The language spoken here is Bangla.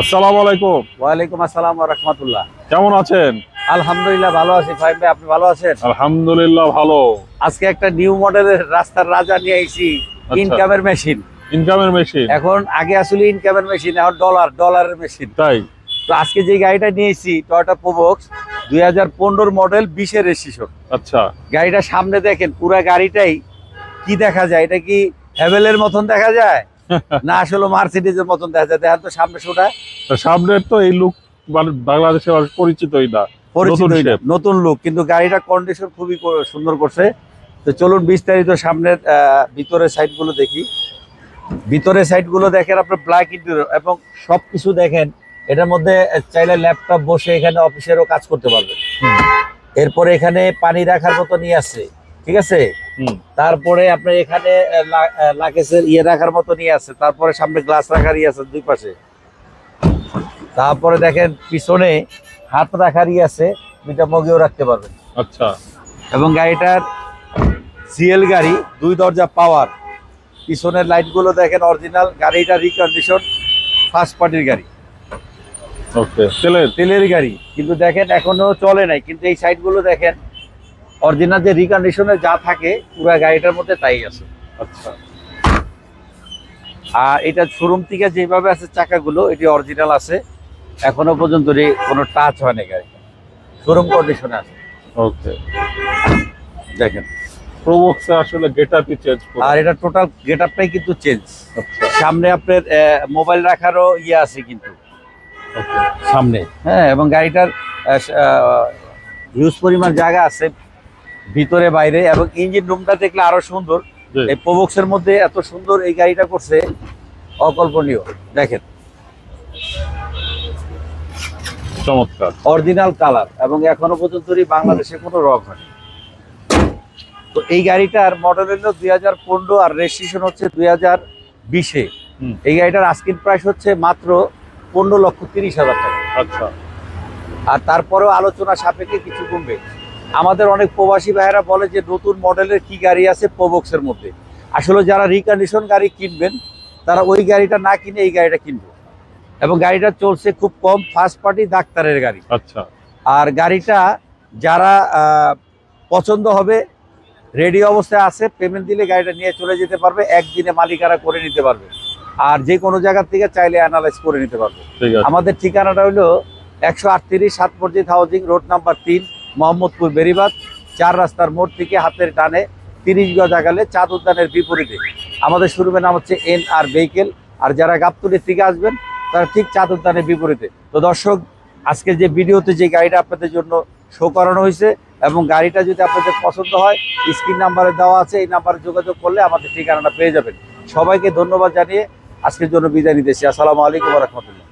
আসসালামু আলাইকুম। ওয়ালাইকুম আসসালাম রহমতুল্লাহ। কেমন আছেন? আলহামদুলিল্লাহ ভালো আছি ফাইম ভাই আপনি ভালো আছেন? আলহামদুলিল্লাহ ভালো। আজকে একটা নিউ মডেলের রাস্তার রাজা নিয়ে আইছি। ইনকামের মেশিন ইনকামের মেশিন এখন আগে আসলে ইনকামের মেশিন এখন ডলার ডলারের মেশিন তাই? তো আজকে যে গাড়িটা নিয়েছি টয়োটা প্রোবক্স দুই হাজার মডেল বিশের রেজিস্ট্রেশন আচ্ছা। গাড়িটা সামনে দেখেন পুরো গাড়িটাই কি দেখা যায়? এটা কি হ্যাভেলের মতন দেখা যায়? না আসলে মার্সিডিজের মতন দেখা যায়। দেখেন তো সামনে শোটা। তো সামনের তো এই লুক মানে বাংলাদেশে পরিচিতই না। পরিচিত নতুন লুক কিন্তু গাড়িটা কন্ডিশন খুবই সুন্দর করছে। তো চলুন বিস্তারিত সামনের ভিতরের সাইডগুলো দেখি। ভিতরের সাইডগুলো দেখেন আপনার ব্ল্যাক ইন্টেরিয়র এবং সবকিছু দেখেন এটার মধ্যে চাইলে ল্যাপটপ বসে এখানে অফিসেরও কাজ করতে পারবে। এরপরে এখানে পানি রাখার মতো নিয়ে আসছে ঠিক আছে? তারপরে আপনার এখানে লাকেসের ইয়ে রাখার মতো নিয়ে আছে। তারপরে সামনে গ্লাস রাখার ইয়ে আছে দুই পাশে। তারপরে দেখেন পিছনে হাত রাখার ইয়ে আছে দুইটা মগেও রাখতে পারবেন। আচ্ছা। এবং গাড়িটার সিএল গাড়ি দুই দরজা পাওয়ার পিছনের লাইটগুলো দেখেন অরিজিনাল গাড়িটা রিকন্ডিশন ফার্স্ট পার্টির গাড়ি। ওকে তেলের? তেলের গাড়ি। কিন্তু দেখেন এখনও চলে নাই। কিন্তু এই সাইডগুলো দেখেন অরিজিনাল যে রিকন্ডিশনে যা থাকে পুরো গাড়িটার মধ্যে তাই আছে। আচ্ছা। আর এটা শোরুম থেকে যেভাবে আছে চাকাগুলো এটি অরিজিনাল আছে। এখনও পর্যন্ত রে- কোনো টাচ হয় না গাড়ি শোরুম কন্ডিশনে আছে। ওকে দেখেন প্রোবক্সে আসলে গেটআপই চেঞ্জ আর এটা টোটাল কিন্তু চেঞ্জ আচ্ছা। সামনে আপনার মোবাইল রাখারও ইয়ে আছে কিন্তু। ওকে সামনে। হ্যাঁ এবং গাড়িটার হিউজ পরিমাণ জায়গা আছে। ভিতরে বাইরে এবং ইঞ্জিন রুমটা দেখলে আরও সুন্দর। এই প্রবক্সের মধ্যে এত সুন্দর এই গাড়িটা করছে অকল্পনীয় দেখেন। চমৎকার। অরিজিনাল কালার এবং এখনও পর্যন্ত বাংলাদেশে কোনো রং হয়নি। তো এই গাড়িটার মডেল হলো দুই হাজার পনেরো আর রেজিস্ট্রেশন হচ্ছে দুই হাজার বিশে। এই গাড়িটার আস্কিন প্রাইস হচ্ছে মাত্র পনেরো লক্ষ তিরিশ হাজার টাকা। আচ্ছা। আর তারপরেও আলোচনা সাপেক্ষে কিছু কমবে। আমাদের অনেক প্রবাসী ভাইয়েরা বলে যে নতুন মডেলের কি গাড়ি আছে প্রবক্সের মধ্যে। আসলে যারা রিকন্ডিশন গাড়ি কিনবেন তারা ওই গাড়িটা না কিনে এই গাড়িটা কিনবে। এবং গাড়িটা চলছে খুব কম ফার্স্ট পার্টি ডাক্তারের গাড়ি। আচ্ছা। আর গাড়িটা যারা পছন্দ হবে রেডি অবস্থায় আছে পেমেন্ট দিলে গাড়িটা নিয়ে চলে যেতে পারবে একদিনে মালিকারা করে নিতে পারবে। আর যে কোনো জায়গা থেকে চাইলে অ্যানালাইজ করে নিতে পারবে। আমাদের ঠিকানাটা হলো একশো আটত্রিশ সাত মসজিদ হাউজিং রোড নাম্বার তিন মোহাম্মদপুর বেরিবাদ, চার রাস্তার মোড় থেকে হাতের টানে তিরিশ গজ আগালে চাঁদ উদ্যানের বিপরীতে। আমাদের শোরুমের নাম হচ্ছে এন আর ভেহিকেল, আর যারা গাবতুলির থেকে আসবেন, তারা ঠিক চাঁদ উদ্যানের বিপরীতে। তো দর্শক আজকে যে ভিডিওতে যে গাড়িটা আপনাদের জন্য শো করানো হয়েছে, এবং গাড়িটা যদি আপনাদের পছন্দ হয়, স্ক্রিন নাম্বারে দেওয়া আছে, এই নাম্বারে যোগাযোগ করলে আমাদের ঠিকানাটা পেয়ে যাবেন। সবাইকে ধন্যবাদ জানিয়ে আজকের জন্য বিদায় নিতেছি। আসসালামু আলাইকুম রহমতুল্লাহ।